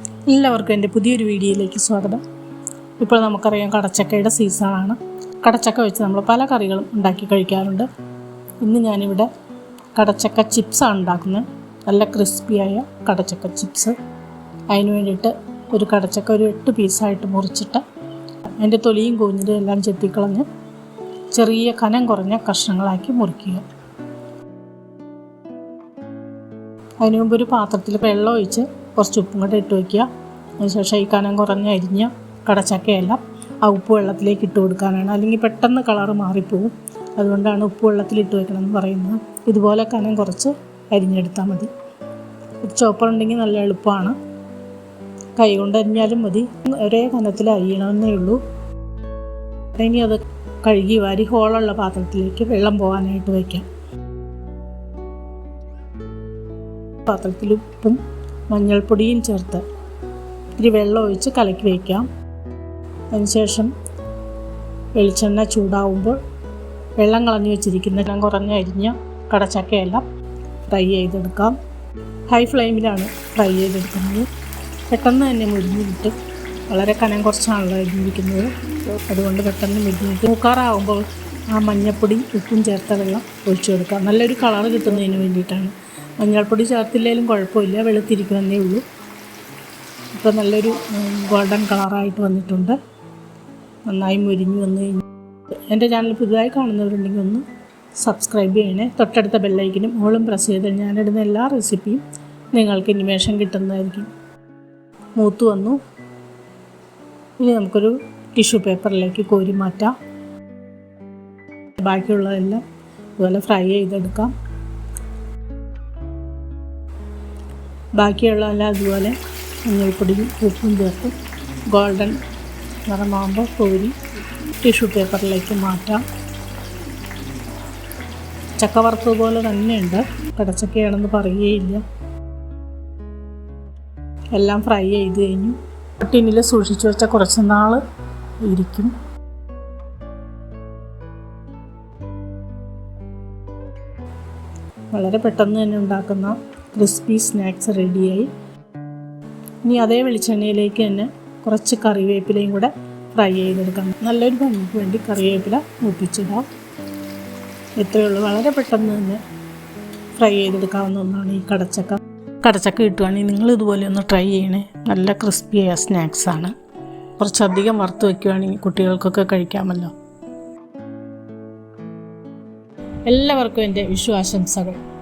എല്ലാവർക്കും എന്റെ പുതിയൊരു വീഡിയോയിലേക്ക് സ്വാഗതം. ഇപ്പോൾ നമുക്കറിയാം കടച്ചക്കയുടെ സീസണാണ്. കടച്ചക്ക വെച്ച് നമ്മൾ പല കറികളും ഉണ്ടാക്കി കഴിക്കാറുണ്ട്. ഇന്ന് ഞാനിവിടെ കടച്ചക്ക ചിപ്സാണ് ഉണ്ടാക്കുന്നത്. നല്ല ക്രിസ്പിയായ കടച്ചക്ക ചിപ്സ്. അതിന് വേണ്ടിയിട്ട് ഒരു കടച്ചക്ക ഒരു എട്ട് പീസായിട്ട് മുറിച്ചിട്ട് അതിന്റെ തൊലിയും കൂഞ്ഞിലും എല്ലാം ചെത്തിക്കളഞ്ഞ് ചെറിയ കനം കുറഞ്ഞ കഷ്ണങ്ങളാക്കി മുറിക്കുക. അതിനു മുമ്പ് ഒരു പാത്രത്തിൽ വെള്ളം ഒഴിച്ച് കുറച്ച് ഉപ്പും കൂടെ ഇട്ട് വയ്ക്കുക അതിനുശേഷം ഈ കനം കുറഞ്ഞ അരിഞ്ഞ കടച്ചക്കയെല്ലാം ആ ഉപ്പ് വെള്ളത്തിലേക്ക് ഇട്ട് കൊടുക്കാനാണ്. അല്ലെങ്കിൽ പെട്ടെന്ന് കളറ് മാറിപ്പോവും. അതുകൊണ്ടാണ് ഉപ്പ് വെള്ളത്തിൽ ഇട്ട് വെക്കണം എന്ന് പറയുന്നത്. ഇതുപോലെ കനം കുറച്ച് അരിഞ്ഞെടുത്താൽ മതി. ചോപ്പർ ഉണ്ടെങ്കിൽ നല്ല എളുപ്പമാണ്. കൈ കൊണ്ട് അരിഞ്ഞാലും മതി. ഒരേ കനത്തിൽ അരിയണമെന്നേ ഉള്ളൂ. ഇനി അത് കഴുകി വാരി ഹോളുള്ള പാത്രത്തിലേക്ക് വെള്ളം പോകാനായിട്ട് വയ്ക്കാം. പാത്രത്തിൽ ഉപ്പും മഞ്ഞൾപ്പൊടിയും ചേർത്ത് ഇത്തിരി വെള്ളം ഒഴിച്ച് കലക്കി വയ്ക്കാം. അതിനുശേഷം വെളിച്ചെണ്ണ ചൂടാവുമ്പോൾ വെള്ളം കളഞ്ഞു വെച്ചിരിക്കുന്ന എല്ലാം കുറഞ്ഞ അരിഞ്ഞ കടച്ചക്കയെല്ലാം ഫ്രൈ ചെയ്തെടുക്കാം. ഹൈ ഫ്ലെയിമിലാണ് ഫ്രൈ ചെയ്തെടുക്കുന്നത്. പെട്ടെന്ന് തന്നെ മുരിഞ്ഞ് കിട്ടും. വളരെ കനം കുറച്ചാണല്ലോ അരിഞ്ഞിരിക്കുന്നത്. അതുകൊണ്ട് പെട്ടെന്ന് മുരിഞ്ഞിട്ട് മൂക്കാറാവുമ്പോൾ ആ മഞ്ഞൾപ്പൊടി ഉപ്പും ചേർത്ത വെള്ളം ഒഴിച്ചു കൊടുക്കാം. നല്ലൊരു കളർ കിട്ടുന്നതിന് വേണ്ടിയിട്ടാണ്. മഞ്ഞൾപ്പൊടി ചേർത്തില്ലെങ്കിലും കുഴപ്പമില്ല. വെളുത്തിരിക്കുമെന്നേ ഉള്ളൂ. ഇപ്പോൾ നല്ലൊരു ഗോൾഡൻ കളറായിട്ട് വന്നിട്ടുണ്ട്. നന്നായി മുരിഞ്ഞു വന്നു കഴിഞ്ഞു എന്റെ ചാനൽ പുതുതായി കാണുന്നവരുണ്ടെങ്കിൽ ഒന്ന് സബ്സ്ക്രൈബ് ചെയ്യണേ. തൊട്ടടുത്ത ബെല്ലൈക്കിനും ഓളും പ്രസ് ചെയ്ത് ഞാനിടുന്ന എല്ലാ റെസിപ്പിയും നിങ്ങൾക്ക് ഇനിമേഷൻ കിട്ടുന്നതായിരിക്കും. മൂത്ത് വന്നു. ഇനി നമുക്കൊരു ടിഷ്യൂ പേപ്പറിലേക്ക് കോരി മാറ്റാം. ബാക്കിയുള്ളതെല്ലാം ഇതുപോലെ ഫ്രൈ ചെയ്തെടുക്കാം. ബാക്കിയുള്ളതെല്ലാം അതുപോലെ മഞ്ഞൾപ്പൊടിയും ഉപ്പും ചേർത്ത് ഗോൾഡൻ നിറമാകുമ്പോൾ കോരി ടിഷ്യൂ പേപ്പറിലേക്ക് മാറ്റാം. ചക്ക വറുത്തത് പോലെ തന്നെയുണ്ട്. കടച്ചക്കയാണെന്ന് പറയുകയില്ല. എല്ലാം ഫ്രൈ ചെയ്ത് കഴിഞ്ഞു. ടിന്നിൽ സൂക്ഷിച്ചു വെച്ച കുറച്ച് നാൾ ഇരിക്കും. വളരെ പെട്ടെന്ന് തന്നെ ഉണ്ടാക്കുന്ന ക്രിസ്പി സ്നാക്സ് റെഡിയായി. ഇനി അതേ വെളിച്ചെണ്ണയിലേക്ക് തന്നെ കുറച്ച് കറിവേപ്പിലയും കൂടെ ഫ്രൈ ചെയ്തെടുക്കാം. നല്ലൊരു ഭംഗിക്ക് വേണ്ടി കറിവേപ്പില മൂപ്പിച്ചിടാം. ഇത്രയേ ഉള്ളൂ. വളരെ പെട്ടെന്ന് തന്നെ ഫ്രൈ ചെയ്തെടുക്കാവുന്ന ഒന്നാണ് ഈ കടച്ചക്ക. കടച്ചക്ക കിട്ടുവാണെങ്കിൽ നിങ്ങൾ ഇതുപോലെ ഒന്ന് ട്രൈ ചെയ്യണേ. നല്ല ക്രിസ്പിയായ സ്നാക്സാണ് കുറച്ചധികം വറുത്ത് വയ്ക്കുവാണെങ്കിൽ കുട്ടികൾക്കൊക്കെ കഴിക്കാമല്ലോ. എല്ലാവർക്കും എന്റെ വിഷു ആശംസകൾ.